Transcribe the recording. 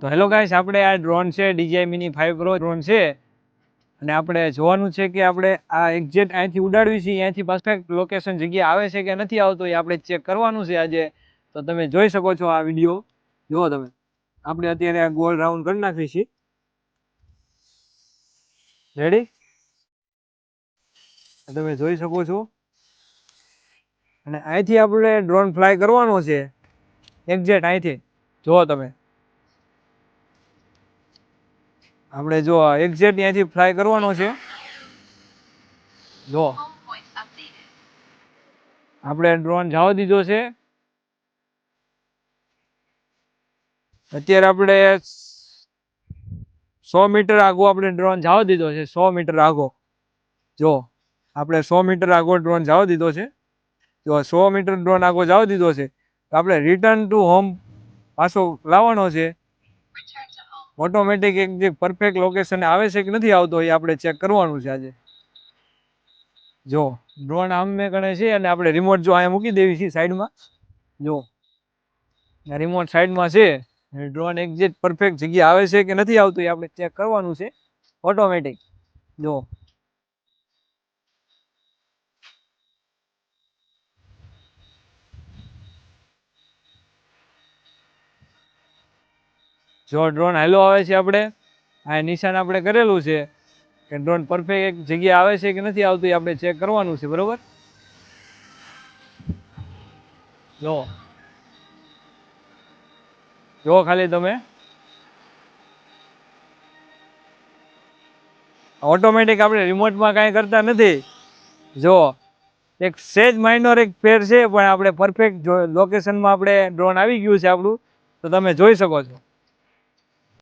તો hello guys આપણે આ ડ્રોન છે DJI mini five pro drone છે. અને આપણે જોવાનું છે કે આપણે આ એક્ઝેક્ટ અહીંથી ઉડાડવી છે, અહીંથી પરફેક્ટ લોકેશન જગ્યા આવે છે કે નથી આવતો એ આપણે ચેક કરવાનું છે આજે. તો તમે જોઈ શકો છો આ વીડિયો જુઓ તમે. આપણે અત્યારે આ ગોળ રાઉન્ડ કરી નાખીએ છીએ રેડી તમે જોઈ શકો છો. અને અહીંથી આપણે ડ્રોન ફ્લાય કરવાનો છે. એક્ઝેક્ટ અહીંથી. જુઓ તમે. આપણે જો એક્ઝેક્ટ ત્યાંથી ફ્લાય કરવાનો છે. જો. આપણે ડ્રોન જવા દીધો છે. અત્યારે આપણે સો મીટર આગો આપણે ડ્રોન જવા દીધો છે. સો મીટર આગો. જો, આપણે સો મીટર આગો ડ્રોન જવા દીધો છે. જો, સો મીટર ડ્રોન આગો જવા દીધો છે. તો આપણે રિટર્ન ટુ હોમ પાછો લાવવાનો છે. ઓટોમેટિક એક જે પરફેક્ટ લોકેશન આવે છે કે નથી આવતો, એ આપણે ચેક કરવાનું છે આજે. જો ડ્રોન આમ મેં ગણે છે અને આપણે રિમોટ જો અહીંયા મૂકી દેવી છે સાઈડમાં. જો રિમોટ સાઈડમાં છે ડ્રોન એક્ઝેક્ટ પરફેક્ટ જગ્યા આવે છે કે નથી આવતું એ આપણે ચેક કરવાનું છે. ઓટોમેટિક જો જો ડ્રોન હાલો આવે છે આપણે, આ નિશાન આપણે કરેલું છે, કે ડ્રોન પરફેક્ટ એક જગ્યા આવે છે કે નથી આવતું એ આપણે ચેક કરવાનું છે, બરાબર? જો. જો ખાલી તમે. ઓટોમેટિક આપણે રિમોટમાં કાંઈ કરતા નથી. જો. એક સેજ માઇનોર એક ફેર છે, પણ આપણે પરફેક્ટ જો લોકેશનમાં આપણે ડ્રોન આવી ગયું છે આપણું, તો તમે જોઈ શકો છો.